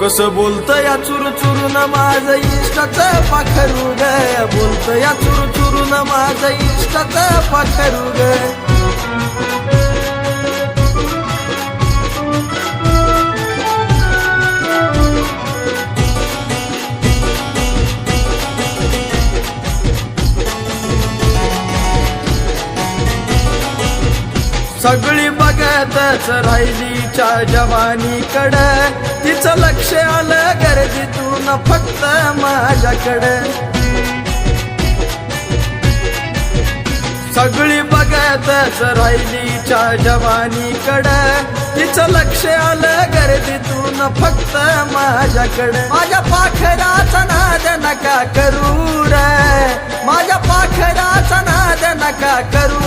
कसं बोलत या चुरू चुरून माझ इष्टाचं पाखरू ग बोलत या चुरू चुरून माझ इष्टाचं पाखरू ग सगळी बघतच राहिलीच्या जवानीकडे. तिचं लक्ष आलं गर्दीतून फक्त माझ्याकडे. सगळी बघतच राहिलीच्या जवानीकडे. तिचं लक्ष आलं गर्दीतून फक्त माझ्याकडे. माझ्या पाखराचा नाद नका करू रे. माझ्या पाखराचा नाद नका करू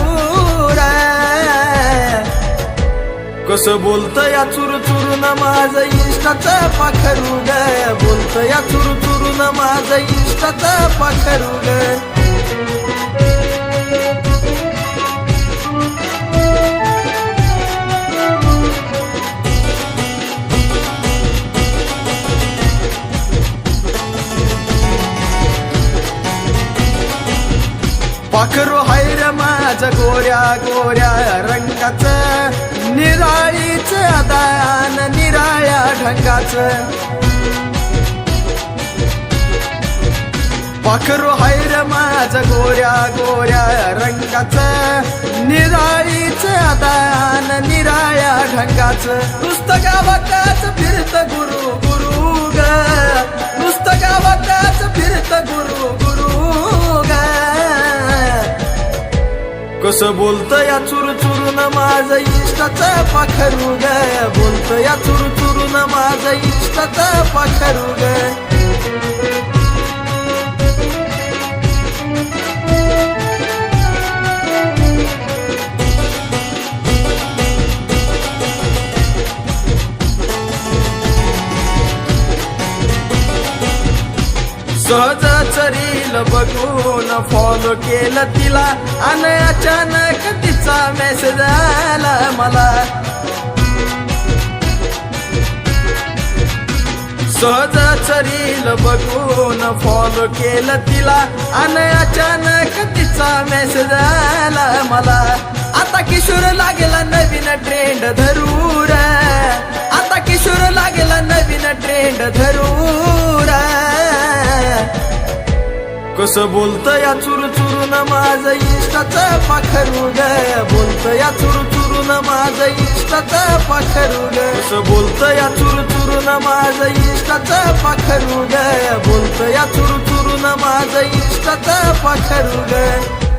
कसं बोलत या चुरू चुरून माझं इष्टाचं पाखरू ग बोलत या चुरू चुरून माझं इष्टाचं पाखरू ग पाखरू हायर माझ गोऱ्या गोऱ्या रंगाचं. निराळीच दान निराळ्या ढंगाच. पाखरू हैर माझ गोऱ्या गोऱ्या रंगाचं. निराळीच दान निराळ्या ढंगाच. पुस्तका गावातच फिरत गुरु गुरु ग. नुसतं गावातच फिरत गुरु गुरु ग. कसं बोलत या चुरू माझ इष्टाचं पाखरू ग. बोलत या चुरू चुरून माझं इष्टाचं पाखरू ग. सहज चरील बघून फॉलो केलं तिला. आणि अचानक तिचा मेसेज आला. मला. सहज चरील बघून फॉलो केलं तिला. आणि अचानक तिचा मेसेज आला मला. आता किशोर लागला नवीन ट्रेंड धरूर. आता किशोर लागला नवीन ट्रेंड धरूर. कसं बोलत या चुरू चुरून माझ इष्टाच पाखरू ग बोलत या चुरू चुरून माझं इष्टाच पाखरू ग कसं बोलत या चुरू चुरून माझं इष्टाच पाखरू ग बोलत या चुरू चुरून माझं इष्टाच पाखरू ग